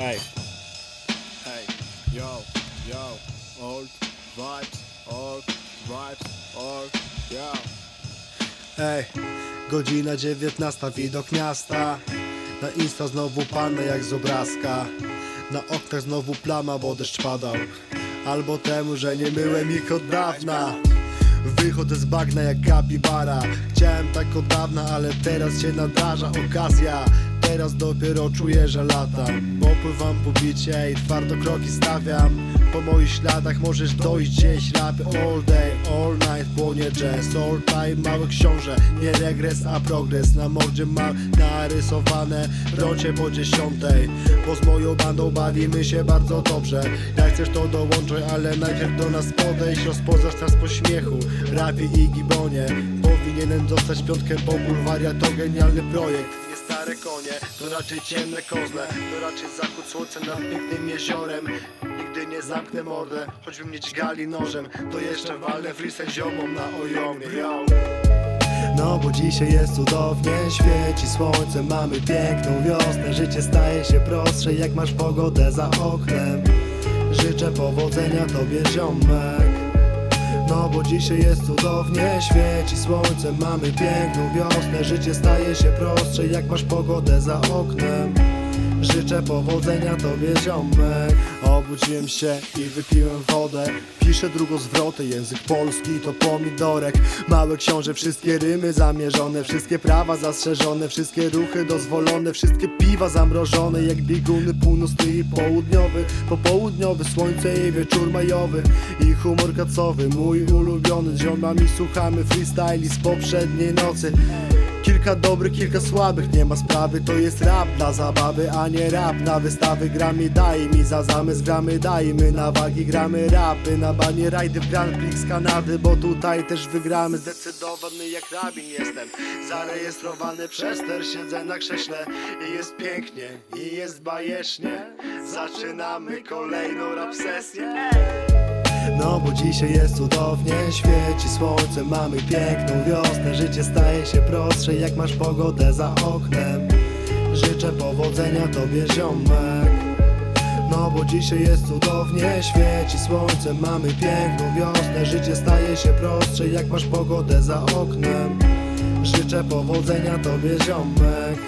Ej. Ej, yo, yo, old vibes, old vibes, old, yo. Ej, godzina 19, widok miasta. Na insta znowu panna jak z obrazka. Na oknach znowu plama, bo deszcz padał. Albo temu, że nie myłem ich od dawna. Wychodzę z bagna jak kapibara. Chciałem tak od dawna, ale teraz się nadarza okazja Teraz dopiero czuję, że latam Popływam po bicie i twardo kroki stawiam. Po moich śladach możesz dojść gdzieś. Rapy all day, all night Płonie jazz, all time Małe książę, nie regres, a progres. Na mordzie mam narysowane Rocie po dziesiątej. Bo z moją bandą bawimy się bardzo dobrze. Jak chcesz to dołączaj, ale najpierw do nas podejść. Rozpoznasz nas po śmiechu. Rapie i gibonie Powinienem dostać piątkę po bulwaria To genialny projekt stare konie, to raczej ciemne kozle To raczej zachód słońca nad pięknym jeziorem. Nigdy nie zamknę mordę, choćby mnie dźgali nożem To jeszcze walnę freestyle ziomom na ojomie, yo no bo dzisiaj jest cudownie, świeci słońce, mamy piękną wiosnę. Życie staje się prostsze, jak masz pogodę za oknem. Życzę powodzenia tobie ziomek no bo dzisiaj jest cudownie, świeci słońce, mamy piękną wiosnę Życie staje się prostsze, jak masz pogodę za oknem Życzę powodzenia tobie ziomek. Obudziłem się i wypiłem wodę. Piszę drugozwroty, język polski to pomidorek. Małe książę, wszystkie rymy zamierzone. Wszystkie prawa zastrzeżone, wszystkie ruchy dozwolone. Wszystkie piwa zamrożone, jak bieguny północny i południowy. Popołudniowy, słońce i wieczór majowy. I humor kacowy, mój ulubiony. Z ziomami słuchamy freestyli z poprzedniej nocy Kilka dobrych, kilka słabych, nie ma sprawy To jest rap dla zabawy, a nie rap Na wystawy. Gramy, daj mi za zamysł Gramy, dajmy na wagi, gramy rapy Na banie rajdy w Grand Prix Kanady Bo tutaj też wygramy. Zdecydowany jak rabin jestem. Zarejestrowany przez ter Siedzę na krześle i jest pięknie I jest bajecznie. Zaczynamy kolejną rap sesję no bo dzisiaj jest cudownie, świeci słońce, mamy piękną wiosnę. Życie staje się prostsze, jak masz pogodę za oknem. Życzę powodzenia tobie ziomek. No bo dzisiaj jest cudownie, świeci słońce, mamy piękną wiosnę. Życie staje się prostsze, jak masz pogodę za oknem. Życzę powodzenia tobie ziomek.